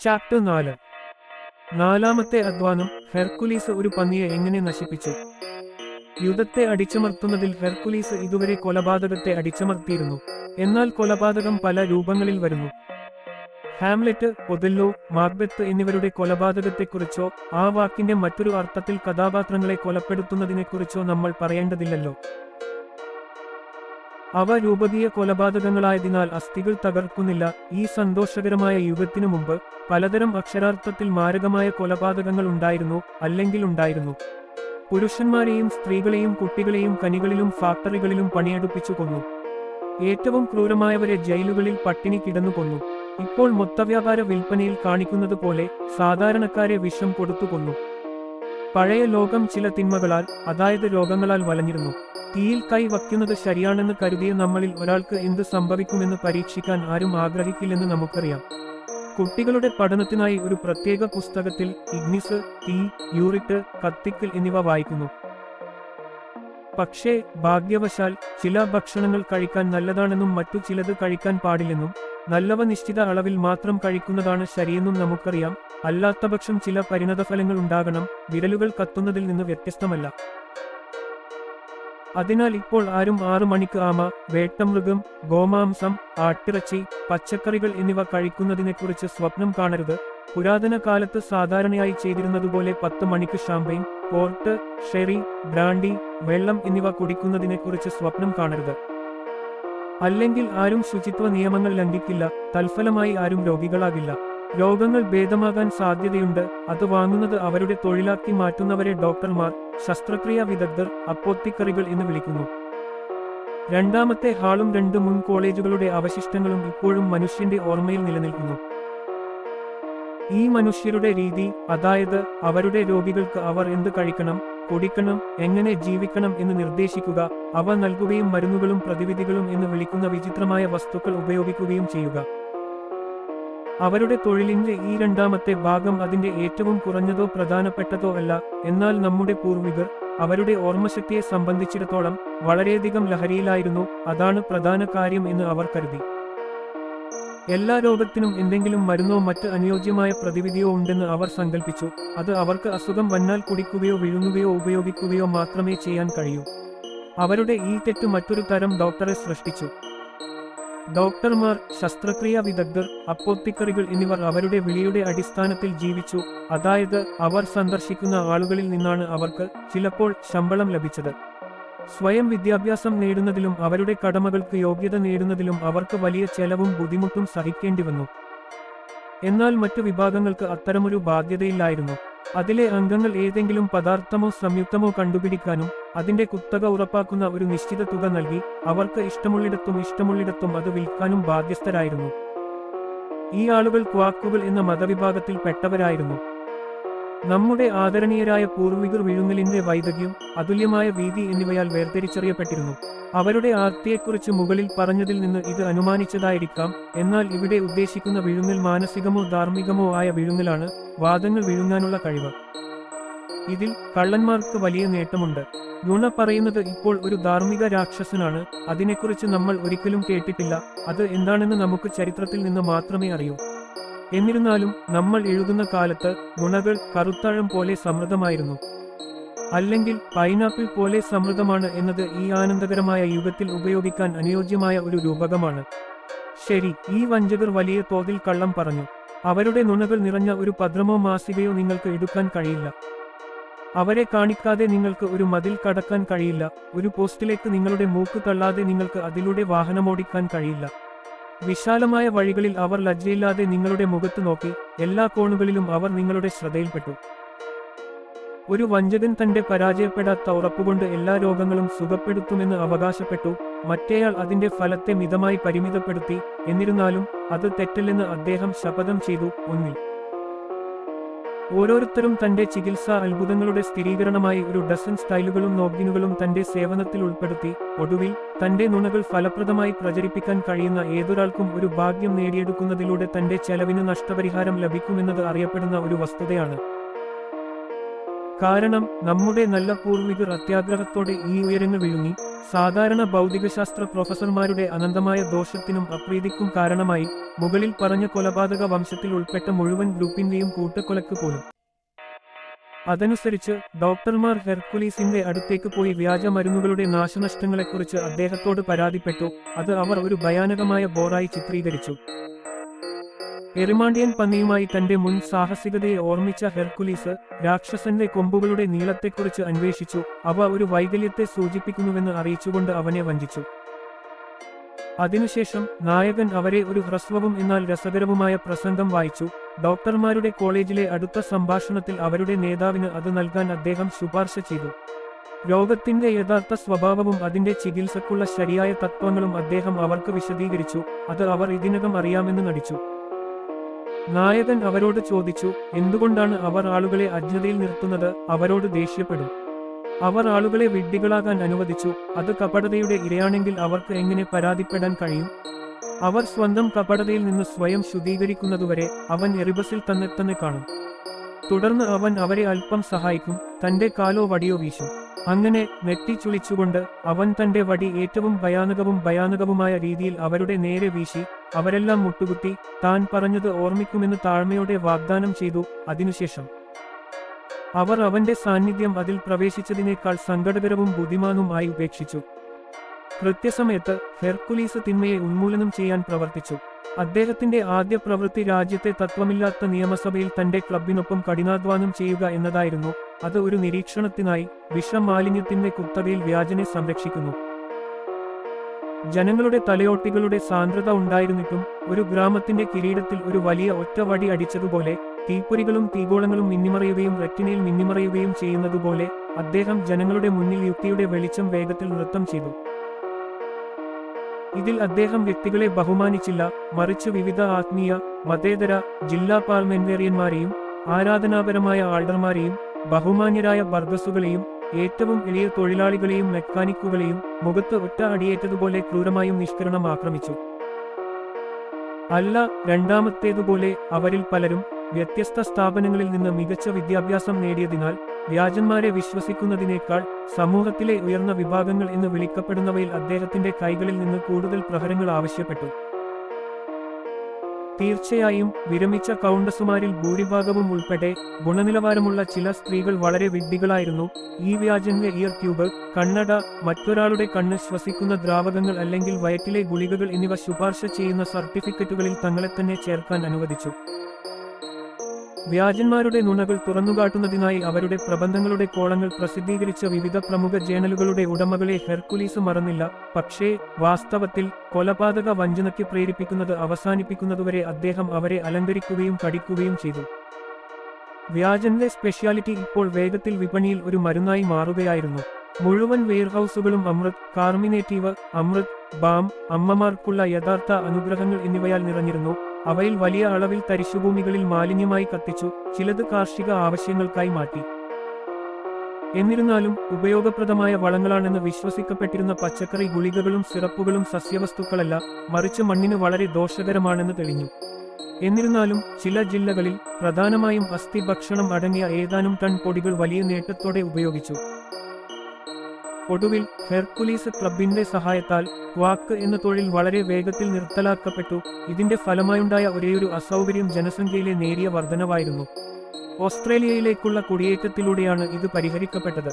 Chapter നാല്. നാലാമത്തെ അധ്വാനം ഹെർക്കുലീസ് ഒരു പന്നിയെ എങ്ങനെ നശിപ്പിച്ചു? യുദ്ധത്തെ അടിച്ചമർത്തുന്നതിൽ ഹെർക്കുലീസ് ഇതുവരെ കൊലപാതകത്തെ അടിച്ചമർത്തിയിരുന്നു. എന്നാൽ കൊലപാതകം പല രൂപങ്ങളിൽ വരുന്നു. ഹാംലെറ്റ് ഒതെല്ലോ മാർബെത്ത് എന്നിവരുടെ കൊലപാതകത്തെക്കുറിച്ചോ ആ വാക്കിന്റെ മറ്റൊരു അർത്ഥത്തിൽ കഥാപാത്രങ്ങളെ കൊലപ്പെടുത്തുന്നതിനെക്കുറിച്ചോ നമ്മൾ പറയേണ്ടതില്ലല്ലോ. അവ രൂപകീയ കൊലപാതകങ്ങളായതിനാൽ അസ്ഥികൾ തകർക്കുന്നില്ല. ഈ സന്തോഷകരമായ യുഗത്തിനു മുമ്പ് പലതരം അക്ഷരാർത്ഥത്തിൽ മാരകമായ കൊലപാതകങ്ങൾ ഉണ്ടായിരുന്നു അല്ലെങ്കിൽ ഉണ്ടായിരുന്നു. പുരുഷന്മാരെയും സ്ത്രീകളെയും കുട്ടികളെയും കനികളിലും ഫാക്ടറികളിലും പണിയെടുപ്പിച്ചു കൊന്നു. ഏറ്റവും ക്രൂരമായവരെ ജയിലുകളിൽ പട്ടിണി കിടന്നു കൊന്നു. ഇപ്പോൾ മൊത്തവ്യാപാര വിൽപ്പനയിൽ കാണിക്കുന്നത് പോലെ സാധാരണക്കാരെ വിഷം കൊടുത്തു കൊന്നു. പഴയ ലോകം ചില തിന്മകളാൽ അതായത് രോഗങ്ങളാൽ വലഞ്ഞിരുന്നു. തീയിൽ കൈ വയ്ക്കുന്നത് ശരിയാണെന്ന് കരുതിയ നമ്മളിൽ ഒരാൾക്ക് എന്ത് സംഭവിക്കുമെന്ന് പരീക്ഷിക്കാൻ ആരും ആഗ്രഹിക്കില്ലെന്ന് നമുക്കറിയാം. കുട്ടികളുടെ പഠനത്തിനായി ഒരു പ്രത്യേക പുസ്തകത്തിൽ ഇഗ്നിസ് തീ യൂറിറ്റ് കത്തിക്കൽ എന്നിവ വായിക്കുന്നു. പക്ഷേ ഭാഗ്യവശാൽ ചില ഭക്ഷണങ്ങൾ കഴിക്കാൻ നല്ലതാണെന്നും മറ്റു ചിലത് കഴിക്കാൻ പാടില്ലെന്നും നല്ലവ നിശ്ചിത അളവിൽ മാത്രം കഴിക്കുന്നതാണ് ശരിയെന്നും നമുക്കറിയാം. അല്ലാത്തപക്ഷം ചില പരിണതഫലങ്ങൾ ഉണ്ടാകണം വിരലുകൾ കത്തുന്നതിൽ നിന്ന് വ്യത്യസ്തമല്ല. അതിനാൽ ഇപ്പോൾ ആരും ആറു മണിക്ക് ആമ വേട്ടമൃഗം ഗോമാംസം ആട്ടിറച്ചി പച്ചക്കറികൾ എന്നിവ കഴിക്കുന്നതിനെക്കുറിച്ച് സ്വപ്നം കാണരുത്. പുരാതന കാലത്ത് സാധാരണയായി ചെയ്തിരുന്നതുപോലെ പത്ത് മണിക്ക് ഷാമ്പയിൻ പോർട്ട് ഷെറി ബ്രാൻഡി വെള്ളം എന്നിവ കുടിക്കുന്നതിനെക്കുറിച്ച് സ്വപ്നം കാണരുത്. അല്ലെങ്കിൽ ആരും ശുചിത്വ നിയമങ്ങൾ ലംഘിക്കില്ല തൽഫലമായി ആരും രോഗികളാകില്ല. രോഗങ്ങൾ ഭേദമാകാൻ സാധ്യതയുണ്ട്. അത് വാങ്ങുന്നത് അവരുടെ തൊഴിലാക്കി മാറ്റുന്നവരെ ഡോക്ടർമാർ ശസ്ത്രക്രിയാ വിദഗ്ധർ അപ്പോത്തിക്കറികൾ എന്ന് വിളിക്കുന്നു. രണ്ടാമത്തെ ഹാളും രണ്ട് മുൻ കോളേജുകളുടെ അവശിഷ്ടങ്ങളും ഇപ്പോഴും മനുഷ്യന്റെ ഓർമ്മയിൽ നിലനിൽക്കുന്നു. ഈ മനുഷ്യരുടെ രീതി അതായത് അവരുടെ രോഗികൾക്ക് അവർ എന്ത് കഴിക്കണം കുടിക്കണം എങ്ങനെ ജീവിക്കണം എന്ന് നിർദ്ദേശിക്കുക അവ നൽകുകയും മരുന്നുകളും പ്രതിവിധികളും എന്ന് വിളിക്കുന്ന വിചിത്രമായ വസ്തുക്കൾ ഉപയോഗിക്കുകയും ചെയ്യുക. അവരുടെ തൊഴിലിന്റെ ഈ രണ്ടാമത്തെ ഭാഗം അതിന്റെ ഏറ്റവും കുറഞ്ഞതോ പ്രധാനപ്പെട്ടതോ അല്ല. എന്നാൽ നമ്മുടെ പൂർവികർ അവരുടെ ഓർമ്മശക്തിയെ സംബന്ധിച്ചിടത്തോളം വളരെയധികം ലഹരിയിലായിരുന്നു. അതാണ് പ്രധാന കാര്യം എന്ന് അവർ കരുതി. എല്ലാ രോഗത്തിനും എന്തെങ്കിലും മരുന്നോ മറ്റ് അനുയോജ്യമായ പ്രതിവിധിയോ ഉണ്ടെന്ന് അവർ സങ്കല്പിച്ചു അത് അവർക്ക് അസുഖം വന്നാൽ കുടിക്കുകയോ വിഴുങ്ങുകയോ ഉപയോഗിക്കുകയോ മാത്രമേ ചെയ്യാൻ കഴിയൂ. അവരുടെ ഈ തെറ്റ് മറ്റൊരു തരം ഡോക്ടറെ സൃഷ്ടിച്ചു. ഡോക്ടർമാർ ശസ്ത്രക്രിയാ വിദഗ്ധർ അപ്പോത്തിക്കറികൾ എന്നിവർ അവരുടെ വിളിയുടെ അടിസ്ഥാനത്തിൽ ജീവിച്ചു. അതായത് അവർ സന്ദർശിക്കുന്ന ആളുകളിൽ നിന്നാണ് അവർക്ക് ചിലപ്പോൾ ശമ്പളം ലഭിച്ചത്. സ്വയം വിദ്യാഭ്യാസം നേടുന്നതിലും അവരുടെ കടമകൾക്ക് യോഗ്യത നേടുന്നതിലും അവർക്ക് വലിയ ചെലവും ബുദ്ധിമുട്ടും സഹിക്കേണ്ടി വന്നു. എന്നാൽ മറ്റു വിഭാഗങ്ങൾക്ക് അത്തരമൊരു ബാധ്യതയില്ലായിരുന്നു. അതിലെ അംഗങ്ങൾ ഏതെങ്കിലും പദാർത്ഥമോ സംയുക്തമോ കണ്ടുപിടിക്കാനും അതിന്റെ കുത്തക ഉറപ്പാക്കുന്ന ഒരു നിശ്ചിത തുക നൽകി അവർക്ക് ഇഷ്ടമുള്ളിടത്തും ഇഷ്ടമുള്ളിടത്തും അത് വിൽക്കാനും ബാധ്യസ്ഥരായിരുന്നു. ഈ ആളുകൾ ക്വാക്കുകൾ എന്ന മതവിഭാഗത്തിൽ പെട്ടവരായിരുന്നു. നമ്മുടെ ആദരണീയരായ പൂർവികർ വിഴുങ്ങലിന്റെ വൈദഗ്ധ്യം അതുല്യമായ വീതി എന്നിവയാൽ വേർതിരിച്ചറിയപ്പെട്ടിരുന്നു. അവരുടെ ആർത്തിയെക്കുറിച്ച് മുകളിൽ പറഞ്ഞതിൽ നിന്ന് ഇത് അനുമാനിച്ചതായിരിക്കാം എന്നാൽ ഇവിടെ ഉദ്ദേശിക്കുന്ന വിഴുങ്ങൽ മാനസികമോ ധാർമ്മികമോ ആയ വിഴുങ്ങലാണ് വാദങ്ങൾ വിഴുങ്ങാനുള്ള കഴിവ്. ഇതിൽ കള്ളന്മാർക്ക് വലിയ നേട്ടമുണ്ട്. നുണ പറയുന്നത് ഇപ്പോൾ ഒരു ധാർമ്മിക രാക്ഷസനാണ്. അതിനെക്കുറിച്ച് നമ്മൾ ഒരിക്കലും കേട്ടിട്ടില്ല. അത് എന്താണെന്ന് നമുക്ക് ചരിത്രത്തിൽ നിന്ന് മാത്രമേ അറിയൂ. എന്നിരുന്നാലും നമ്മൾ എഴുതുന്ന കാലത്ത് നുണകൾ കറുത്താഴം പോലെ സമൃദ്ധമായിരുന്നു. അല്ലെങ്കിൽ പൈനാപ്പിൾ പോലെ സമൃദ്ധമാണ് എന്നത് ഈ ആനന്ദകരമായ യുഗത്തിൽ ഉപയോഗിക്കാൻ അനുയോജ്യമായ ഒരു രൂപകമാണ്. ശരി ഈ വഞ്ചകർ വലിയ തോതിൽ കള്ളം പറഞ്ഞു. അവരുടെ നുണകൾ നിറഞ്ഞ ഒരു പത്രമോ മാസികയോ നിങ്ങൾക്ക് എടുക്കാൻ കഴിയില്ല. അവരെ കാണിക്കാതെ നിങ്ങൾക്ക് ഒരു മതിൽ കടക്കാൻ കഴിയില്ല. ഒരു പോസ്റ്റിലേക്ക് നിങ്ങളുടെ മൂക്ക് തള്ളാതെ നിങ്ങൾക്ക് അതിലൂടെ വാഹനമോടിക്കാൻ കഴിയില്ല. വിശാലമായ വഴികളിൽ അവർ ലജ്ജയില്ലാതെ നിങ്ങളുടെ മുഖത്ത് നോക്കി. എല്ലാ കോണുകളിലും അവർ നിങ്ങളുടെ ശ്രദ്ധയിൽപ്പെട്ടു. ഒരു വഞ്ചകൻ തന്റെ പരാജയപ്പെടാത്ത ഉറപ്പുകൊണ്ട് എല്ലാ രോഗങ്ങളും സുഖപ്പെടുത്തുമെന്ന് അവകാശപ്പെട്ടു. മറ്റേയാൾ അതിന്റെ ഫലത്തെ മിതമായി പരിമിതപ്പെടുത്തി. എന്നിരുന്നാലും അത് തെറ്റല്ലെന്ന് അദ്ദേഹം ശപഥം ചെയ്തു. ഒന്നിൽ ഓരോരുത്തരും തന്റെ ചികിത്സാ അത്ഭുതങ്ങളുടെ സ്ഥിരീകരണമായി ഒരു ഡസൻ സ്റ്റൈലുകളും നോഗ്ദിനുകളും തന്റെ സേവനത്തിൽ ഉൾപ്പെടുത്തി ഒടുവിൽ തന്റെ നുണകൾ ഫലപ്രദമായി പ്രചരിപ്പിക്കാൻ കഴിയുന്ന ഏതൊരാൾക്കും ഒരു ഭാഗ്യം നേടിയെടുക്കുന്നതിലൂടെ തന്റെ ചെലവിന് നഷ്ടപരിഹാരം ലഭിക്കുമെന്നത് അറിയപ്പെടുന്ന ഒരു വസ്തുതയാണ്. കാരണം നമ്മുടെ നല്ല പൂർവികർ അത്യാഗ്രഹത്തോടെ ഈ ഉയരങ്ങൾ വിഴുങ്ങി. സാധാരണ ഭൗതികശാസ്ത്ര പ്രൊഫസർമാരുടെ അനന്തമായ ദോഷത്തിനും അപ്രീതിക്കും കാരണമായി മുകളിൽ പറഞ്ഞ കൊലപാതക വംശത്തിൽ ഉൾപ്പെട്ട മുഴുവൻ ഗ്രൂപ്പിന്റെയും കൂട്ടക്കൊലക്ക് പോലും. അതനുസരിച്ച് ഡോക്ടർമാർ ഹെർക്കുലീസിന്റെ അടുത്തേക്ക് പോയി വ്യാജ മരുന്നുകളുടെ നാശനഷ്ടങ്ങളെക്കുറിച്ച് അദ്ദേഹത്തോട് പരാതിപ്പെട്ടു. അത് അവർ ഒരു ഭയാനകമായ ബോറായി ചിത്രീകരിച്ചു. എറിമാണ്ടിയൻ പന്നിയുമായി തന്റെ മുൻ സാഹസികതയെ ഓർമ്മിച്ച ഹെർക്കുലീസ് രാക്ഷസന്റെ കൊമ്പുകളുടെ നീളത്തെക്കുറിച്ച് അന്വേഷിച്ചു. അവ ഒരു വൈകല്യത്തെ സൂചിപ്പിക്കുന്നുവെന്ന് അറിയിച്ചുകൊണ്ട് അവനെ വഞ്ചിച്ചു. അതിനുശേഷം നായകൻ അവരെ ഒരു ഹ്രസ്വവും എന്നാൽ രസകരവുമായ പ്രസംഗം വായിച്ചു. ഡോക്ടർമാരുടെ കോളേജിലെ അടുത്ത സംഭാഷണത്തിൽ അവരുടെ നേതാവിന് അത് നൽകാൻ അദ്ദേഹം ശുപാർശ ചെയ്തു. രോഗത്തിന്റെ യഥാർത്ഥ സ്വഭാവവും അതിന്റെ ചികിത്സക്കുള്ള ശരിയായ തത്വങ്ങളും അദ്ദേഹം അവർക്ക് വിശദീകരിച്ചു. അത് അവർ ഇതിനകം അറിയാമെന്ന് നടിച്ചു. നായകൻ അവരോട് ചോദിച്ചു എന്തുകൊണ്ടാണ് അവർ ആളുകളെ അജ്ഞതയിൽ നിർത്തുന്നത്? അവരോട് ദേഷ്യപ്പെടും. അവർ ആളുകളെ വിഡ്ഢികളാകാൻ അനുവദിച്ചു. അത് കപടതയുടെ ഇരയാണെങ്കിൽ അവർക്ക് എങ്ങനെ പരാതിപ്പെടാൻ കഴിയും? അവർ സ്വന്തം കപടതയിൽ നിന്ന് സ്വയം ശുദ്ധീകരിക്കുന്നതുവരെ അവൻ എറിബസിൽ തന്നെ തന്നെ കാണും. തുടർന്ന് അവൻ അവരെ അല്പം സഹായിക്കും. തന്റെ കാലോ വടിയോ വീശും. അങ്ങനെ നെറ്റിച്ചുളിച്ചുകൊണ്ട് അവൻ തന്റെ വടി ഏറ്റവും ഭയാനകവും ഭയാനകവുമായ രീതിയിൽ അവരുടെ നേരെ വീശി അവരെല്ലാം മുട്ടുകുത്തി താൻ പറഞ്ഞത് ഓർമ്മിക്കുമെന്ന് താഴ്മയോടെ വാഗ്ദാനം ചെയ്തു. അതിനുശേഷം അവർ അവന്റെ സാന്നിധ്യം അതിൽ പ്രവേശിച്ചതിനേക്കാൾ സങ്കടകരവും ബുദ്ധിമാനുമായി ഉപേക്ഷിച്ചു. കൃത്യസമയത്ത് ഹെർക്കുലീസ് തിന്മയെ ഉന്മൂലനം ചെയ്യാൻ പ്രവർത്തിച്ചു. അദ്ദേഹത്തിന്റെ ആദ്യ പ്രവൃത്തി രാജ്യത്തെ തത്വമില്ലാത്ത നിയമസഭയിൽ തന്റെ ക്ലബിനൊപ്പം കഠിനാധ്വാനം ചെയ്യുക എന്നതായിരുന്നു. അത് ഒരു നിരീക്ഷണത്തിനായി വിഷമാലിന്യത്തിന്റെ കുത്തകയിൽ വ്യാജനെ സംരക്ഷിക്കുന്നു. ജനങ്ങളുടെ തലയോട്ടികളുടെ സാന്ദ്രത ഉണ്ടായിരുന്നിട്ടും ഒരു ഗ്രാമത്തിന്റെ കിരീടത്തിൽ ഒരു വലിയ ഒറ്റവടി അടിച്ചതുപോലെ തീപ്പൊരികളും തീഗോളങ്ങളും മിന്നിമറയുകയും റെറ്റിനയിൽ മിന്നിമറയുകയും ചെയ്യുന്നതുപോലെ അദ്ദേഹം ജനങ്ങളുടെ മുന്നിൽ യുക്തിയുടെ വെളിച്ചം വേഗത്തിൽ നൃത്തം ചെയ്തു. ഇതിൽ അദ്ദേഹം വ്യക്തികളെ ബഹുമാനിച്ചില്ല മറിച്ച് വിവിധ ആത്മീയ മതേതര ജില്ലാ പാർലമെന്റേറിയന്മാരെയും ആരാധനാപരമായ ആൾഡർമാരെയും ബഹുമാന്യരായ ബർഗസുകളെയും ഏറ്റവും എളിയ തൊഴിലാളികളെയും മെക്കാനിക്കുകളെയും മുഖത്ത് ഒറ്റ അടിയേറ്റതുപോലെ ക്രൂരമായും നിഷ്കരണം ആക്രമിച്ചു. അല്ല രണ്ടാമത്തേതുപോലെ അവരിൽ പലരും വ്യത്യസ്ത സ്ഥാപനങ്ങളിൽ നിന്ന് മികച്ച വിദ്യാഭ്യാസം നേടിയതിനാൽ വ്യാജന്മാരെ വിശ്വസിക്കുന്നതിനേക്കാൾ സമൂഹത്തിലെ ഉയർന്ന വിഭാഗങ്ങൾ എന്ന് വിളിക്കപ്പെടുന്നവയിൽ അദ്ദേഹത്തിന്റെ കൈകളിൽ നിന്ന് കൂടുതൽ പ്രഹരങ്ങൾ ആവശ്യപ്പെട്ടു. തീർച്ചയായും വിരമിച്ച കൗണ്ടസുമാരിൽ ഭൂരിഭാഗവും ഉൾപ്പെടെ ഗുണനിലവാരമുള്ള ചില സ്ത്രീകൾ വളരെ വിഡ്ഢികളായിരുന്നു. ഈ വ്യാജന്റെ ഇയർ ട്യൂബ് കണ്ണട മറ്റൊരാളുടെ കണ്ണ് ശ്വസിക്കുന്ന ദ്രാവകങ്ങൾ അല്ലെങ്കിൽ വയറ്റിലെ ഗുളികകൾ എന്നിവ ശുപാർശ ചെയ്യുന്ന സർട്ടിഫിക്കറ്റുകളിൽ തങ്ങളെ തന്നെ ചേർക്കാൻ അനുവദിച്ചു. വ്യാജന്മാരുടെ നുണകൾ തുറന്നുകാട്ടുന്നതിനായി അവരുടെ പ്രബന്ധങ്ങളുടെ കോളങ്ങൾ പ്രസിദ്ധീകരിച്ച വിവിധ പ്രമുഖ ജേണലുകളുടെ ഉടമകളെ ഹെർക്കുലീസ് മറന്നില്ല. പക്ഷേ വാസ്തവത്തിൽ കൊലപാതക വഞ്ചനയ്ക്ക് പ്രേരിപ്പിക്കുന്നത് അവസാനിപ്പിക്കുന്നതുവരെ അദ്ദേഹം അവരെ അലങ്കരിക്കുകയും കടിക്കുകയും ചെയ്തു. വ്യാജന്റെ സ്പെഷ്യാലിറ്റി ഇപ്പോൾ വേഗത്തിൽ വിപണിയിൽ ഒരു മരുന്നായി മാറുകയായിരുന്നു. മുഴുവൻ വെയർഹൌസുകളും അമൃത് കാർമിനേറ്റീവ് അമൃത് ബാം അമ്മമാർക്കുള്ള യഥാർത്ഥ അനുഗ്രഹങ്ങൾ എന്നിവയാൽ നിറഞ്ഞിരുന്നു. അവയിൽ വലിയ അളവിൽ തരിശുഭൂമികളിൽ മാലിന്യമായി കത്തിച്ചു ചിലത് കാർഷിക ആവശ്യങ്ങൾക്കായി മാറ്റി. എന്നിരുന്നാലും ഉപയോഗപ്രദമായ വളങ്ങളാണെന്ന് വിശ്വസിക്കപ്പെട്ടിരുന്ന പച്ചക്കറി ഗുളികകളും സിറപ്പുകളും സസ്യവസ്തുക്കളല്ല മറിച്ച് മണ്ണിന് വളരെ ദോഷകരമാണെന്ന് തെളിഞ്ഞു. എന്നിരുന്നാലും ചില ജില്ലകളിൽ പ്രധാനമായും അസ്ഥി ഭക്ഷണം അടങ്ങിയ ഏതാനും ടൺ പൊടികൾ വലിയ നേട്ടത്തോടെ ഉപയോഗിച്ചു. ഒടുവിൽ ഹെർക്കുലീസ് ക്ലബിന്റെ സഹായത്താൽ ക്വാക്ക് എന്ന തൊഴിൽ വളരെ വേഗത്തിൽ നിർത്തലാക്കപ്പെട്ടു. ഇതിന്റെ ഫലമായുണ്ടായ ഒരേയൊരു അസൗകര്യം ജനസംഖ്യയിലെ നേരിയ വർധനവായിരുന്നു. ഓസ്ട്രേലിയയിലേക്കുള്ള കുടിയേറ്റത്തിലൂടെയാണ് ഇത് പരിഹരിക്കപ്പെട്ടത്.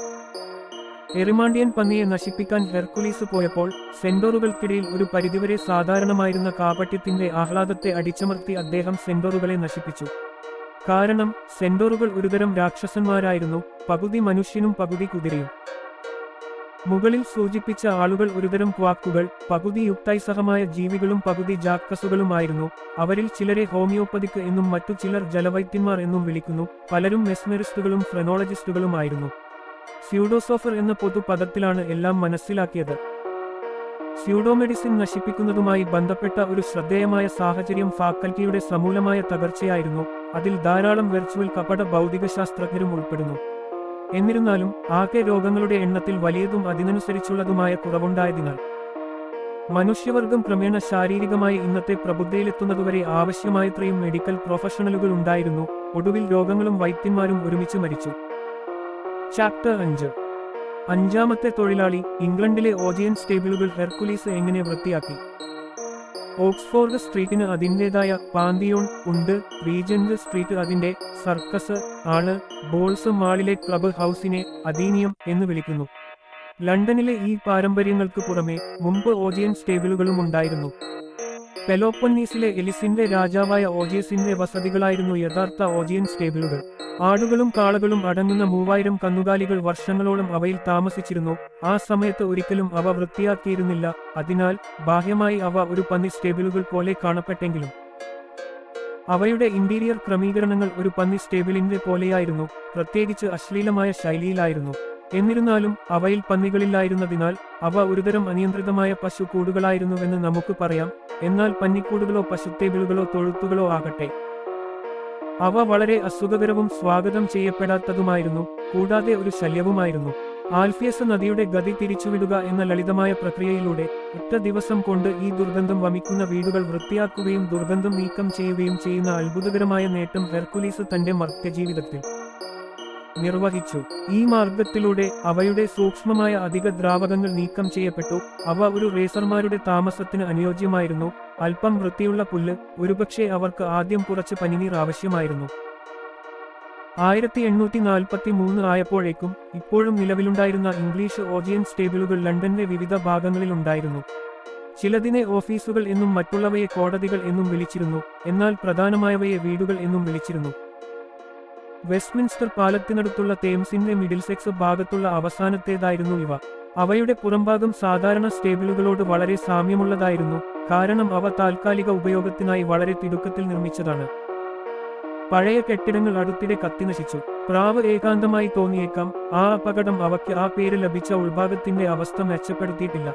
എറിമാണ്ടിയൻ പന്നിയെ നശിപ്പിക്കാൻ ഹെർക്കുലീസ് പോയപ്പോൾ സെന്റോറുകൾക്കിടയിൽ ഒരു പരിധിവരെ സാധാരണമായിരുന്ന കാപട്യത്തിന്റെ ആഹ്ലാദത്തെ അടിച്ചമർത്തി അദ്ദേഹം സെന്റോറുകളെ നശിപ്പിച്ചു. കാരണം സെന്റോറുകൾ ഒരുതരം രാക്ഷസന്മാരായിരുന്നു പകുതി മനുഷ്യനും പകുതി കുതിരയും. മുകളിൽ സൂചിപ്പിച്ച ആളുകൾ ഒരുതരം ക്വാക്കുകൾ പകുതി യുക്തൈസഹമായ ജീവികളും പകുതി ജാക്കസുകളുമായിരുന്നു. അവരിൽ ചിലരെ ഹോമിയോപ്പതിക്ക് എന്നും മറ്റു ചിലർ ജലവൈദ്യന്മാർ എന്നും വിളിക്കുന്നു. പലരും മെസ്മറിസ്റ്റുകളും ഫ്രനോളജിസ്റ്റുകളുമായിരുന്നു. സ്യൂഡോസോഫർ എന്ന പൊതു പദത്തിലാണ് എല്ലാം മനസ്സിലാക്കിയത്. സ്യൂഡോമെഡിസിൻ നശിപ്പിക്കുന്നതുമായി ബന്ധപ്പെട്ട ഒരു ശ്രദ്ധേയമായ സാഹചര്യം ഫാക്കൽറ്റിയുടെ സമൂലമായ തകർച്ചയായിരുന്നു. അതിൽ ധാരാളം വെർച്വൽ കപട ഭൗതികശാസ്ത്രജ്ഞരും ഉൾപ്പെടുന്നു. എന്നിരുന്നാലും ആകെ രോഗങ്ങളുടെ എണ്ണത്തിൽ വലിയതും അതിനനുസരിച്ചുള്ളതുമായ കുറവുണ്ടായതിനാൽ മനുഷ്യവർഗം ക്രമേണ ശാരീരികമായി ഇന്നത്തെ പ്രബുദ്ധയിലെത്തുന്നതുവരെ ആവശ്യമായത്രയും മെഡിക്കൽ പ്രൊഫഷണലുകൾ ഉണ്ടായിരുന്നു. ഒടുവിൽ രോഗങ്ങളും വൈദ്യന്മാരും ഒരുമിച്ച് മരിച്ചു. ചാപ്റ്റർ അഞ്ച്. അഞ്ചാമത്തെ തൊഴിലാളി ഇംഗ്ലണ്ടിലെ ഓജിയൻ സ്റ്റേബിളുകൾ ഹെർക്കുലീസ് എങ്ങനെ വൃത്തിയാക്കി? ഓക്സ്ഫോർഡ് സ്ട്രീറ്റിന് അതിന്റെതായ പാന്തിയോൺ ഉണ്ട്. റീജന്റ് സ്ട്രീറ്റ് അതിന്റെ സർക്കസ് ആണ്. ബോൾസ് മാളിലെ ക്ലബ് ഹൗസിനെ അധീനിയം എന്ന് വിളിക്കുന്നു. ലണ്ടനിലെ ഈ പാരമ്പര്യങ്ങൾക്ക് പുറമെ മുമ്പ് ഓജിയൻ സ്റ്റേബിളുകളും ഉണ്ടായിരുന്നു. പെലോപ്പൊന്നീസിലെ എലിസിന്റെ രാജാവായ ഓജിയസിന്റെ വസതികളായിരുന്നു യഥാർത്ഥ ഓജിയൻ സ്റ്റേബിളുകൾ. ആടുകളും കാളകളും അടങ്ങുന്ന മൂവായിരം കന്നുകാലികൾ വർഷങ്ങളോളം അവയിൽ താമസിച്ചിരുന്നു. ആ സമയത്ത് ഒരിക്കലും അവ വൃത്തിയാക്കിയിരുന്നില്ല. അതിനാൽ ബാഹ്യമായി അവ ഒരു പന്നി സ്റ്റേബിളുകൾ പോലെ കാണപ്പെട്ടെങ്കിലും അവയുടെ ഇന്റീരിയർ ക്രമീകരണങ്ങൾ ഒരു പന്നി സ്റ്റേബിളിന്റെ പോലെയായിരുന്നു. പ്രത്യേകിച്ച് അശ്ലീലമായ ശൈലിയിലായിരുന്നു. എന്നിരുന്നാലും അവയിൽ പന്നികളില്ലായിരുന്നതിനാൽ അവ ഒരുതരം അനിയന്ത്രിതമായ പശു കൂടുകളായിരുന്നുവെന്ന് നമുക്ക് പറയാം. എന്നാൽ പന്നിക്കൂടുകളോ പശുത്തേബിളുകളോ തൊഴുത്തുകളോ ആകട്ടെ. അവ വളരെ അസുഖകരവും സ്വാഗതം ചെയ്യപ്പെടാത്തതുമായിരുന്നു കൂടാതെ ഒരു ശല്യവുമായിരുന്നു. ആൽഫിയസ് നദിയുടെ ഗതി തിരിച്ചുവിടുക എന്ന ലളിതമായ പ്രക്രിയയിലൂടെ ഒറ്റ ദിവസം കൊണ്ട് ഈ ദുർഗന്ധം വമിക്കുന്ന വീടുകൾ വൃത്തിയാക്കുകയും ദുർഗന്ധം നീക്കം ചെയ്യുകയും ചെയ്യുന്ന അത്ഭുതകരമായ നേട്ടം ഹെർക്കുലീസ് തന്റെ മർത്യജീവിതത്തിൽ. നിർവഹിച്ചു. ഈ മാർഗത്തിലൂടെ അവയുടെ സൂക്ഷ്മമായ അധിക ദ്രാവകങ്ങൾ നീക്കം ചെയ്യപ്പെട്ടു. അവ ഒരു റേസർമാരുടെ താമസത്തിന് അനുയോജ്യമായിരുന്നു. അല്പം വൃത്തിയുള്ള പുല്ല് ഒരുപക്ഷെ അവർക്ക് ആദ്യം കുറച്ച് പനിനീർ ആവശ്യമായിരുന്നു. ആയിരത്തി എണ്ണൂറ്റി നാൽപ്പത്തി മൂന്ന് ആയപ്പോഴേക്കും ഇപ്പോഴും നിലവിലുണ്ടായിരുന്ന ഇംഗ്ലീഷ് ഓജിയൻ സ്റ്റേബിളുകൾ ലണ്ടന്റെ വിവിധ ഭാഗങ്ങളിൽ ഉണ്ടായിരുന്നു. ചിലതിനെ ഓഫീസുകൾ എന്നും മറ്റുള്ളവയെ കോടതികൾ എന്നും വിളിച്ചിരുന്നു. എന്നാൽ പ്രധാനമായവയെ വീടുകൾ എന്നും വിളിച്ചിരുന്നു. വെസ്റ്റ്മിൻസ്റ്റർ പാലത്തിനടുത്തുള്ള തേംസിന്റെ മിഡിൽസെക്സ് ഭാഗത്തുള്ള അവസാനത്തേതായിരുന്നു ഇവ. അവയുടെ പുറംഭാഗം സാധാരണ സ്റ്റേബിളുകളോട് വളരെ സാമ്യമുള്ളതായിരുന്നു കാരണം അവ താൽക്കാലിക ഉപയോഗത്തിനായി വളരെ തിടുക്കത്തിൽ നിർമ്മിച്ചതാണ്. പഴയ കെട്ടിടങ്ങൾ അടുത്തിടെ കത്തിനശിച്ചു പ്രാവ് ഏകാന്തമായി തോന്നിയേക്കാം ആ അപകടം അവയ്ക്ക് ആ പേര് ലഭിച്ച ഉൾഭാഗത്തിന്റെ അവസ്ഥ മെച്ചപ്പെടുത്തിയിട്ടില്ല.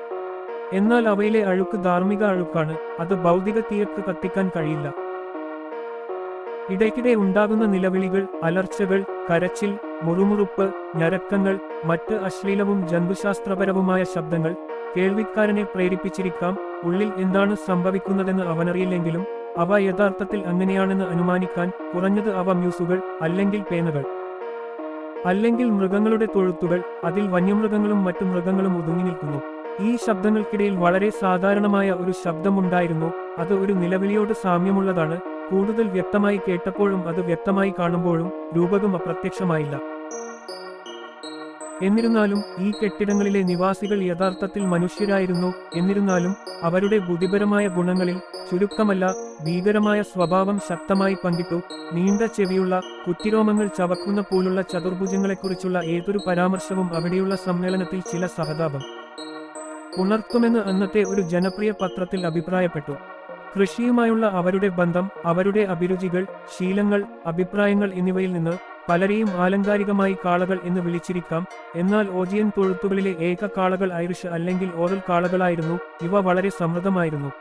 എന്നാൽ അവയിലെ അഴുക്ക് ധാർമ്മിക അഴുക്കാണ് അത് ഭൗതിക തീയക്ക് കത്തിക്കാൻ കഴിയില്ല. ഇടയ്ക്കിടെ ഉണ്ടാകുന്ന നിലവിളികൾ അലർച്ചകൾ കരച്ചിൽ മുറുമുറുപ്പ് ഞരക്കങ്ങൾ മറ്റ് അശ്ലീലവും ജന്തുശാസ്ത്രപരവുമായ ശബ്ദങ്ങൾ കേൾവിക്കാരനെ പ്രേരിപ്പിച്ചിരിക്കാം. ഉള്ളിൽ എന്താണ് സംഭവിക്കുന്നതെന്ന് അവനറിയില്ലെങ്കിലും അവ യഥാർത്ഥത്തിൽ അങ്ങനെയാണെന്ന് അനുമാനിക്കാൻ കുറഞ്ഞത് അവ മ്യൂസുകൾ അല്ലെങ്കിൽ പേനകൾ അല്ലെങ്കിൽ മൃഗങ്ങളുടെ തൊഴുത്തുകൾ അതിൽ വന്യമൃഗങ്ങളും മറ്റു മൃഗങ്ങളും ഒതുങ്ങി നിൽക്കുന്നു. ഈ ശബ്ദങ്ങൾക്കിടയിൽ വളരെ സാധാരണമായ ഒരു ശബ്ദമുണ്ടായിരുന്നു. അത് ഒരു നിലവിളിയോട് സാമ്യമുള്ളതാണ്. കൂടുതൽ വ്യക്തമായി കേട്ടപ്പോഴും അത് വ്യക്തമായി കാണുമ്പോഴും രൂപകം അപ്രത്യക്ഷമായില്ല. എന്നിരുന്നാലും ഈ കെട്ടിടങ്ങളിലെ നിവാസികൾ യഥാർത്ഥത്തിൽ മനുഷ്യരായിരുന്നു. എന്നിരുന്നാലും അവരുടെ ബുദ്ധിപരമായ ഗുണങ്ങളിൽ ചുരുക്കമല്ല ഭീകരമായ സ്വഭാവം ശക്തമായി പങ്കിട്ടു. നീണ്ട ചെവിയുള്ള കുറ്റിരോമങ്ങൾ ചവക്കുന്ന പോലുള്ള ചതുർഭുജങ്ങളെക്കുറിച്ചുള്ള ഏതൊരു പരാമർശവും അവിടെയുള്ള സമ്മേളനത്തിൽ ചില സഹതാപം. ഉണർത്തുമെന്ന് അന്നത്തെ ഒരു ജനപ്രിയ പത്രത്തിൽ അഭിപ്രായപ്പെട്ടു. കൃഷിയുമായുള്ള അവരുടെ ബന്ധം അവരുടെ അഭിരുചികൾ ശീലങ്ങൾ അഭിപ്രായങ്ങൾ എന്നിവയിൽ നിന്ന് പലരെയും ആലങ്കാരികമായി കാളകൾ എന്ന് വിളിച്ചിരിക്കാം. എന്നാൽ ഓജിയൻ തൊഴുത്തുകളിലെ ഏക കാളകൾ ഐറിഷ് അല്ലെങ്കിൽ ഓറൽ കാളകളായിരുന്നു. ഇവ വളരെ സമൃദ്ധമായിരുന്നു.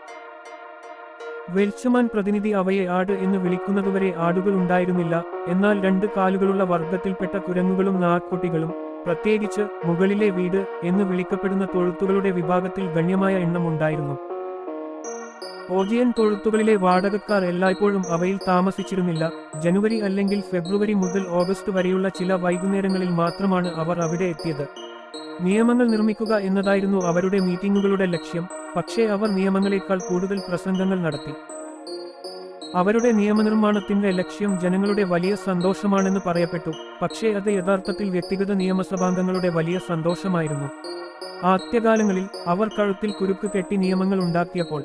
വെൽച്ചമാൻ പ്രതിനിധി അവയെ ആട് എന്ന് വിളിക്കുന്നതുവരെ ആടുകൾ ഉണ്ടായിരുന്നില്ല. എന്നാൽ രണ്ട് കാലുകളുള്ള വർഗത്തിൽപ്പെട്ട കുരങ്ങുകളും നാക്കുട്ടികളും പ്രത്യേകിച്ച് മുകളിലെ വീട് എന്ന് വിളിക്കപ്പെടുന്ന തൊഴുത്തുകളുടെ വിഭാഗത്തിൽ ഗണ്യമായ എണ്ണം ഉണ്ടായിരുന്നു ഓജിയൻ തൊഴുത്തുകളിലെ വാടകക്കാർ എല്ലായ്പ്പോഴും അവയിൽ താമസിച്ചിരുന്നില്ല. ജനുവരി അല്ലെങ്കിൽ ഫെബ്രുവരി മുതൽ ഓഗസ്റ്റ് വരെയുള്ള ചില വൈകുന്നേരങ്ങളിൽ മാത്രമാണ് അവർ അവിടെ എത്തിയത്. നിയമങ്ങൾ നിർമ്മിക്കുക എന്നതായിരുന്നു അവരുടെ മീറ്റിംഗുകളുടെ ലക്ഷ്യം. പക്ഷേ അവർ നിയമങ്ങളെക്കാൾ കൂടുതൽ പ്രസംഗങ്ങൾ നടത്തി. അവരുടെ നിയമനിർമ്മാണത്തിന്റെ ലക്ഷ്യം ജനങ്ങളുടെ വലിയ സന്തോഷമാണെന്ന് പറയപ്പെട്ടു. പക്ഷേ അത് യഥാർത്ഥത്തിൽ വ്യക്തിഗത നിയമസഭാംഗങ്ങളുടെ വലിയ സന്തോഷമായിരുന്നു. ആദ്യകാലങ്ങളിൽ അവർ കഴുത്തിൽ കുരുക്ക് കെട്ടി നിയമങ്ങൾ ഉണ്ടാക്കിയപ്പോൾ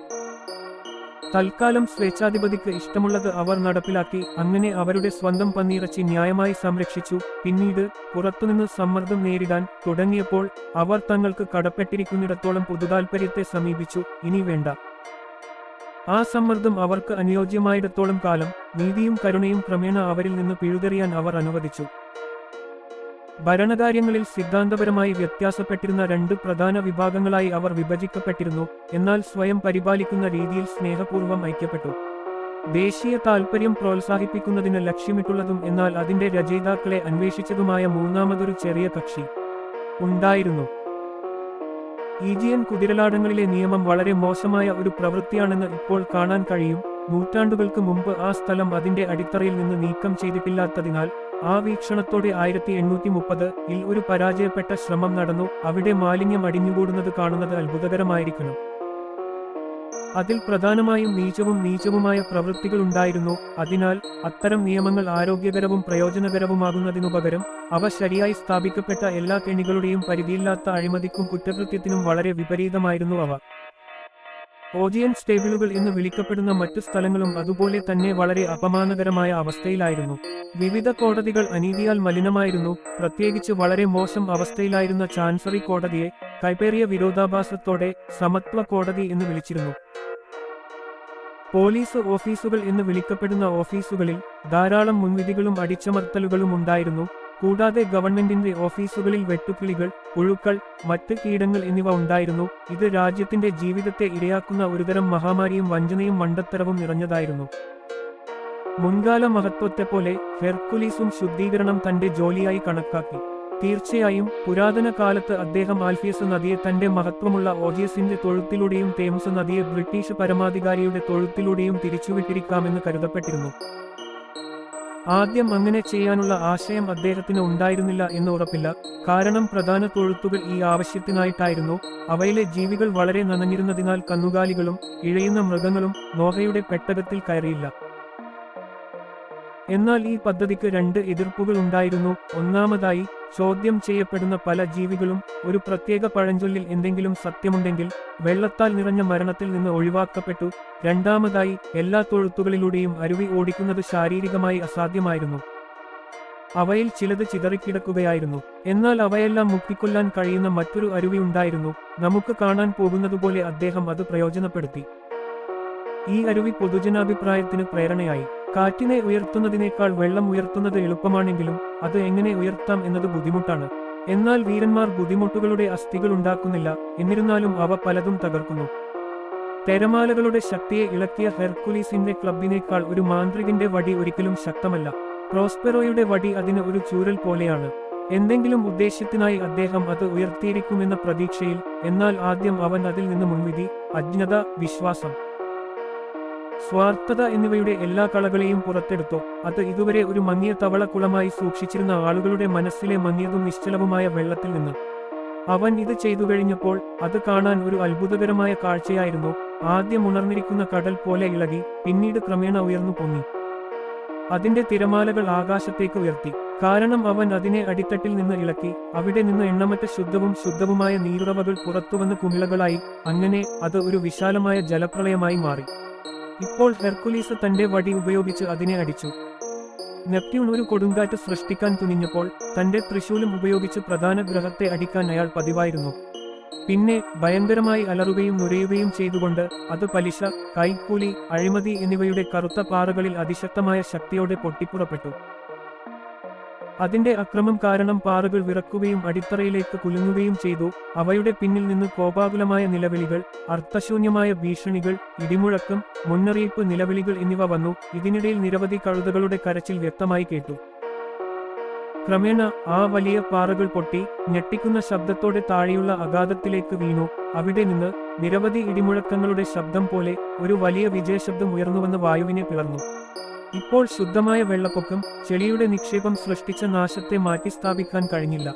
തൽക്കാലം സ്വേച്ഛാധിപതിക്ക് ഇഷ്ടമുള്ളത് അവർ നടപ്പിലാക്കി അങ്ങനെ അവരുടെ സ്വന്തം പന്നിയിറച്ചി ന്യായമായി സംരക്ഷിച്ചു. പിന്നീട് പുറത്തുനിന്ന് സമ്മർദ്ദം നേരിടാൻ തുടങ്ങിയപ്പോൾ അവർ തങ്ങൾക്ക് കടപ്പെട്ടിരിക്കുന്നിടത്തോളം പൊതുതാൽപര്യത്തെ സമീപിച്ചു. ഇനി വേണ്ട. ആ സമ്മർദ്ദം അവർക്ക് അനുയോജ്യമായിടത്തോളം കാലം നീതിയും കരുണയും ക്രമേണ അവരിൽ നിന്ന് പിഴുതെറിയാൻ അവർ അനുവദിച്ചു. ഭരണകാര്യങ്ങളിൽ സിദ്ധാന്തപരമായി വ്യത്യാസപ്പെട്ടിരുന്ന രണ്ട് പ്രധാന വിഭാഗങ്ങളായി അവർ വിഭജിക്കപ്പെട്ടിരുന്നു എന്നാൽ സ്വയം പരിപാലിക്കുന്ന രീതിയിൽ സ്നേഹപൂർവം ഐക്യപ്പെട്ടു. ദേശീയ താൽപര്യം പ്രോത്സാഹിപ്പിക്കുന്നതിന് ലക്ഷ്യമിട്ടുള്ളതും എന്നാൽ അതിന്റെ രചയിതാക്കളെ അന്വേഷിച്ചതുമായ മൂന്നാമതൊരു ചെറിയ കക്ഷി ഉണ്ടായിരുന്നു. ഈജിയൻ കുതിരലാടങ്ങളിലെ നിയമം വളരെ മോശമായ ഒരു പ്രവൃത്തിയാണെന്ന് ഇപ്പോൾ കാണാൻ കഴിയും. നൂറ്റാണ്ടുകൾക്ക് മുമ്പ് ആ സ്ഥലം അതിന്റെ അടിത്തറയിൽ നിന്ന് നീക്കം ചെയ്തിട്ടില്ലാത്തതിനാൽ ആ വീക്ഷണത്തോടെ ആയിരത്തി എണ്ണൂറ്റി മുപ്പത് ഇൽ ഒരു പരാജയപ്പെട്ട ശ്രമം നടന്നു. അവിടെ മാലിന്യം അടിഞ്ഞുകൂടുന്നത് കാണുന്നത് അത്ഭുതകരമായിരിക്കണം. അതിൽ പ്രധാനമായും നീചവും നീചവുമായ പ്രവൃത്തികൾ ഉണ്ടായിരുന്നു. അതിനാൽ അത്തരം നിയമങ്ങൾ ആരോഗ്യകരവും പ്രയോജനകരവുമാകുന്നതിനുപകരം അവ ശരിയായി സ്ഥാപിക്കപ്പെട്ട എല്ലാ കെണികളുടെയും പരിധിയില്ലാത്ത അഴിമതിക്കും കുറ്റകൃത്യത്തിനും വളരെ വിപരീതമായിരുന്നു അവ. ഓജിയൻ സ്റ്റേബിളുകൾ എന്ന് വിളിക്കപ്പെടുന്ന മറ്റു സ്ഥലങ്ങളും അതുപോലെ തന്നെ വളരെ അപമാനകരമായ അവസ്ഥയിലായിരുന്നു. വിവിധ കോടതികൾ അനീതിയാൽ മലിനമായിരുന്നു. പ്രത്യേകിച്ച് വളരെ മോശം അവസ്ഥയിലായിരുന്ന ചാൻസറി കോടതിയെ കൈപ്പേറിയ വിരോധാഭാസത്തോടെ സമത്വ കോടതി എന്ന് വിളിച്ചിരുന്നു. പോലീസ് ഓഫീസുകൾ എന്ന് വിളിക്കപ്പെടുന്ന ഓഫീസുകളിൽ ധാരാളം മുൻവിധികളും അടിച്ചമർത്തലുകളും ഉണ്ടായിരുന്നു. കൂടാതെ ഗവൺമെന്റിന്റെ ഓഫീസുകളിൽ വെട്ടുക്കിളികൾ പുഴുക്കൾ മറ്റ് കീടങ്ങൾ എന്നിവ ഉണ്ടായിരുന്നു. ഇത് രാജ്യത്തിന്റെ ജീവിതത്തെ ഇരയാക്കുന്ന ഒരുതരം മഹാമാരിയും വഞ്ചനയും മണ്ടത്തരവും നിറഞ്ഞതായിരുന്നു. മുൻകാല മഹത്വത്തെ പോലെ ഹെർക്കുലീസും ശുദ്ധീകരണം തന്റെ ജോലിയായി കണക്കാക്കി. തീർച്ചയായും പുരാതന കാലത്ത് അദ്ദേഹം ആൽഫിയസ് നദിയെ തന്റെ മഹത്വമുള്ള ഓജിയസിന്റെ തൊഴുത്തിലൂടെയും തേമസ് നദിയെ ബ്രിട്ടീഷ് പരമാധികാരിയുടെ തൊഴുത്തിലൂടെയും തിരിച്ചുവിട്ടിരിക്കാമെന്ന് കരുതപ്പെട്ടിരുന്നു. ആദ്യം അങ്ങനെ ചെയ്യാനുള്ള ആശയം അദ്ദേഹത്തിന് ഉണ്ടായിരുന്നില്ല എന്ന് ഉറപ്പില്ല. കാരണം പ്രധാന തൊഴുത്തുകൾ ഈ ആവശ്യത്തിനായിട്ടായിരുന്നു. അവയിലെ ജീവികൾ വളരെ നനഞ്ഞിരുന്നതിനാൽ കന്നുകാലികളും ഇഴയുന്ന മൃഗങ്ങളും നോഹയുടെ പെട്ടകത്തിൽ കയറിയില്ല. എന്നാൽ ഈ പദ്ധതിക്ക് രണ്ട് എതിർപ്പുകൾ ഉണ്ടായിരുന്നു. ഒന്നാമതായി ചോദ്യം ചെയ്യപ്പെടുന്ന പല ജീവികളും ഒരു പ്രത്യേക പഴഞ്ചൊല്ലിൽ എന്തെങ്കിലും സത്യമുണ്ടെങ്കിൽ വെള്ളത്താൽ നിറഞ്ഞ മരണത്തിൽ നിന്ന് ഒഴിവാക്കപ്പെട്ടു. രണ്ടാമതായി എല്ലാ തൊഴുത്തുകളിലൂടെയും അരുവി ഓടിക്കുന്നത് ശാരീരികമായി അസാധ്യമായിരുന്നു. അവയിൽ ചിലത് ചിതറിക്കിടക്കുകയായിരുന്നു. എന്നാൽ അവയെല്ലാം മുക്കിക്കൊല്ലാൻ കഴിയുന്ന മറ്റൊരു അരുവി ഉണ്ടായിരുന്നു. നമുക്ക് കാണാൻ പോകുന്നതുപോലെ അദ്ദേഹം അത് പ്രയോജനപ്പെടുത്തി. ഈ അരുവി പൊതുജനാഭിപ്രായത്തിന് പ്രേരണയായി. കാറ്റിനെ ഉയർത്തുന്നതിനേക്കാൾ വെള്ളം ഉയർത്തുന്നത് എളുപ്പമാണെങ്കിലും അത് എങ്ങനെ ഉയർത്താം എന്നത് ബുദ്ധിമുട്ടാണ്. എന്നാൽ വീരന്മാർ ബുദ്ധിമുട്ടുകളുടെ അസ്ഥികൾ ഉണ്ടാക്കുന്നില്ല എന്നിരുന്നാലും അവ പലതും തകർക്കുന്നു. തെരമാലകളുടെ ശക്തിയെ ഇളക്കിയ ഹെർക്കുലീസിന്റെ ക്ലബിനേക്കാൾ ഒരു മാന്ത്രികന്റെ വടി ഒരിക്കലും ശക്തമല്ല. പ്രോസ്പെറോയുടെ വടി അതിന് ഒരു ചൂരൽ പോലെയാണ്. എന്തെങ്കിലും ഉദ്ദേശത്തിനായി അദ്ദേഹം അത് ഉയർത്തിയിരിക്കുമെന്ന പ്രതീക്ഷയിൽ എന്നാൽ ആദ്യം അവൻ അതിൽ നിന്ന് മുൻവിധി അജ്ഞത വിശ്വാസം. സ്വാർത്ഥത എന്നിവയുടെ എല്ലാ കളകളെയും പുറത്തെടുത്തു. അത് ഇതുവരെ ഒരു മങ്ങിയ തവളക്കുളമായി സൂക്ഷിച്ചിരുന്ന ആളുകളുടെ മനസ്സിലെ മങ്ങിയതും നിശ്ചലവുമായ വെള്ളത്തിൽ നിന്ന്. അവൻ ഇത് ചെയ്തു കഴിഞ്ഞപ്പോൾ അത് കാണാൻ ഒരു അത്ഭുതകരമായ കാഴ്ചയായിരുന്നു. ആദ്യം ഉണർന്നിരിക്കുന്ന കടൽ പോലെ ഇളകി പിന്നീട് ക്രമേണ ഉയർന്നു പൊങ്ങി. അതിന്റെ തിരമാലകൾ ആകാശത്തേക്ക് ഉയർത്തി. കാരണം അവൻ അതിനെ അടിത്തട്ടിൽ നിന്ന് ഇളക്കി അവിടെ നിന്ന് എണ്ണമറ്റ ശുദ്ധവും ശുദ്ധവുമായ നീരുറവകൾ പുറത്തുവന്ന് കുമിളകളായി. അങ്ങനെ അത് ഒരു വിശാലമായ ജലപ്രളയമായി മാറി. ഇപ്പോൾ ഹെർക്കുലീസ് തന്റെ വടി ഉപയോഗിച്ച് അതിനെ അടിച്ചു. നെപ്റ്റ്യൂൺ ഒരു കൊടുങ്കാറ്റ് സൃഷ്ടിക്കാൻ തുനിഞ്ഞപ്പോൾ തന്റെ ത്രിശൂലം ഉപയോഗിച്ച് പ്രധാന ഗ്രഹത്തെ അടിക്കാൻ അയാൾ പതിവായിരുന്നു. പിന്നെ ഭയങ്കരമായി അലറുകയും നുരയുകയും ചെയ്തുകൊണ്ട് അത് പലിശ കൈക്കൂലി അഴിമതി എന്നിവയുടെ കറുത്ത പാറകളിൽ അതിശക്തമായ ശക്തിയോടെ പൊട്ടിപ്പുറപ്പെട്ടു. അതിന്റെ അക്രമം കാരണം പാറകൾ വിറക്കുകയും അടിത്തറയിലേക്ക് കുലുങ്ങുകയും ചെയ്തു. അവയുടെ പിന്നിൽ നിന്ന് കോപാകുലമായ നിലവിളികൾ അർത്ഥശൂന്യമായ ഭീഷണികൾ ഇടിമുഴക്കം മുന്നറിയിപ്പ് നിലവിളികൾ എന്നിവ വന്നു. ഇതിനിടയിൽ നിരവധി കഴുതകളുടെ കരച്ചിൽ വ്യക്തമായി കേട്ടു. ക്രമേണ ആ വലിയ പാറകൾ പൊട്ടി ഞെട്ടിക്കുന്ന ശബ്ദത്തോടെ താഴെയുള്ള അഗാധത്തിലേക്ക് വീണു. അവിടെ നിന്ന് നിരവധി ഇടിമുഴക്കങ്ങളുടെ ശബ്ദം പോലെ ഒരു വലിയ വിജയശബ്ദം ഉയർന്നുവന്ന് വായുവിനെ പിളർന്നു. ഇപ്പോൾ ശുദ്ധമായ വെള്ളപ്പൊക്കം ചെളിയുടെ നിക്ഷേപം സൃഷ്ടിച്ച നാശത്തെ മാറ്റിസ്ഥാപിക്കാൻ കഴിഞ്ഞില്ല.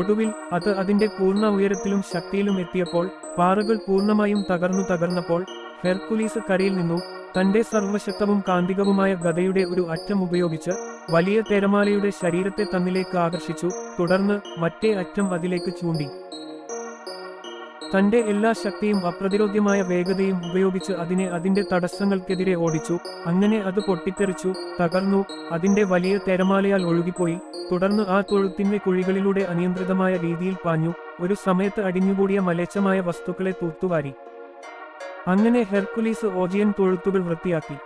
ഒടുവിൽ അത് അതിന്റെ പൂർണ ഉയരത്തിലും ശക്തിയിലും എത്തിയപ്പോൾ പാറകൾ പൂർണമായും തകർന്നു തകർന്നപ്പോൾ ഹെർക്കുലീസ് കരയിൽ നിന്നു തന്റെ സർവശക്തവും കാന്തികവുമായ ഗതയുടെ ഒരു അറ്റം ഉപയോഗിച്ച് വലിയ തിരമാലയുടെ ശരീരത്തെ തന്നിലേക്ക് ആകർഷിച്ചു തുടർന്ന് മറ്റേ അറ്റം അതിലേക്ക് ചൂണ്ടി. തന്റെ എല്ലാ ശക്തിയും അപ്രതിരോധ്യമായ വേഗതയും ഉപയോഗിച്ച് അതിനെ അതിന്റെ തടസ്സങ്ങൾക്കെതിരെ ഓടിച്ചു. അങ്ങനെ അത് പൊട്ടിത്തെറിച്ചു തകർന്നു അതിന്റെ വലിയ തിരമാലയാൽ ഒഴുകിപ്പോയി. തുടർന്ന് ആ തൊഴുത്തിന്റെ കുഴികളിലൂടെ അനിയന്ത്രിതമായ രീതിയിൽ പാഞ്ഞു. ഒരു സമയത്ത് അടിഞ്ഞുകൂടിയ മലേച്ഛമായ വസ്തുക്കളെ തൂത്തുവാരി. അങ്ങനെ ഹെർക്കുലീസ് ഓജിയൻ തൊഴുത്തുകൾ വൃത്തിയാക്കി.